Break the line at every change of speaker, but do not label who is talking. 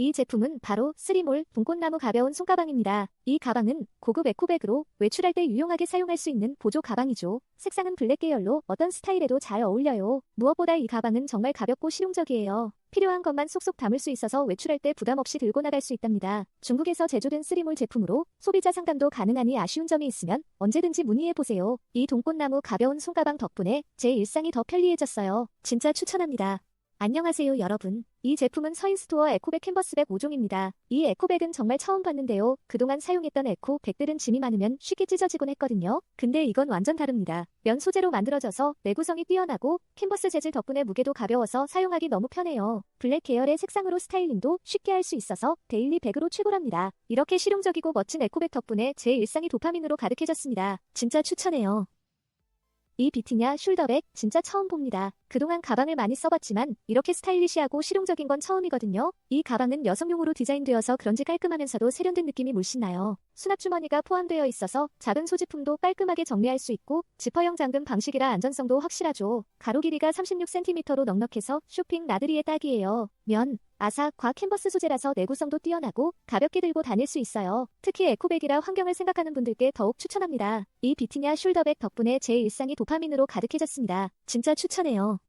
이 제품은 바로 쓰리몰 붕꽃나무 가벼운 손가방입니다. 이 가방은 고급 에코백으로 외출할 때 유용하게 사용할 수 있는 보조 가방이죠. 색상은 블랙 계열로 어떤 스타일에도 잘 어울려요. 무엇보다 이 가방은 정말 가볍고 실용적이에요. 필요한 것만 쏙쏙 담을 수 있어서 외출할 때 부담 없이 들고 나갈 수 있답니다. 중국에서 제조된 쓰리몰 제품으로 소비자 상담도 가능하니 아쉬운 점이 있으면 언제든지 문의해 보세요. 이 동꽃나무 가벼운 손가방 덕분에 제 일상이 더 편리해졌어요. 진짜 추천합니다. 안녕하세요 여러분. 이 제품은 서인스토어 에코백 캔버스백 5종입니다. 이 에코백은 정말 처음 봤는데요. 그동안 사용했던 에코백들은 짐이 많으면 쉽게 찢어지곤 했거든요. 근데 이건 완전 다릅니다. 면 소재로 만들어져서 내구성이 뛰어나고 캔버스 재질 덕분에 무게도 가벼워서 사용하기 너무 편해요. 블랙 계열의 색상으로 스타일링도 쉽게 할 수 있어서 데일리 백으로 최고랍니다. 이렇게 실용적이고 멋진 에코백 덕분에 제 일상이 도파민으로 가득해졌습니다. 진짜 추천해요. 이 비티냐 숄더백 진짜 처음 봅니다. 그동안 가방을 많이 써봤지만 이렇게 스타일리시하고 실용적인 건 처음이거든요. 이 가방은 여성용으로 디자인되어서 그런지 깔끔하면서도 세련된 느낌이 물씬 나요. 수납 주머니가 포함되어 있어서 작은 소지품도 깔끔하게 정리할 수 있고 지퍼형 잠금 방식이라 안전성도 확실하죠. 가로 길이가 36cm로 넉넉해서 쇼핑 나들이에 딱이에요. 면, 아삭, 과 캔버스 소재라서 내구성도 뛰어나고 가볍게 들고 다닐 수 있어요. 특히 에코백이라 환경을 생각하는 분들께 더욱 추천합니다. 이 비티냐 숄더백 덕분에 제 일상이 도파민으로 가득해졌습니다. 진짜 추천해요.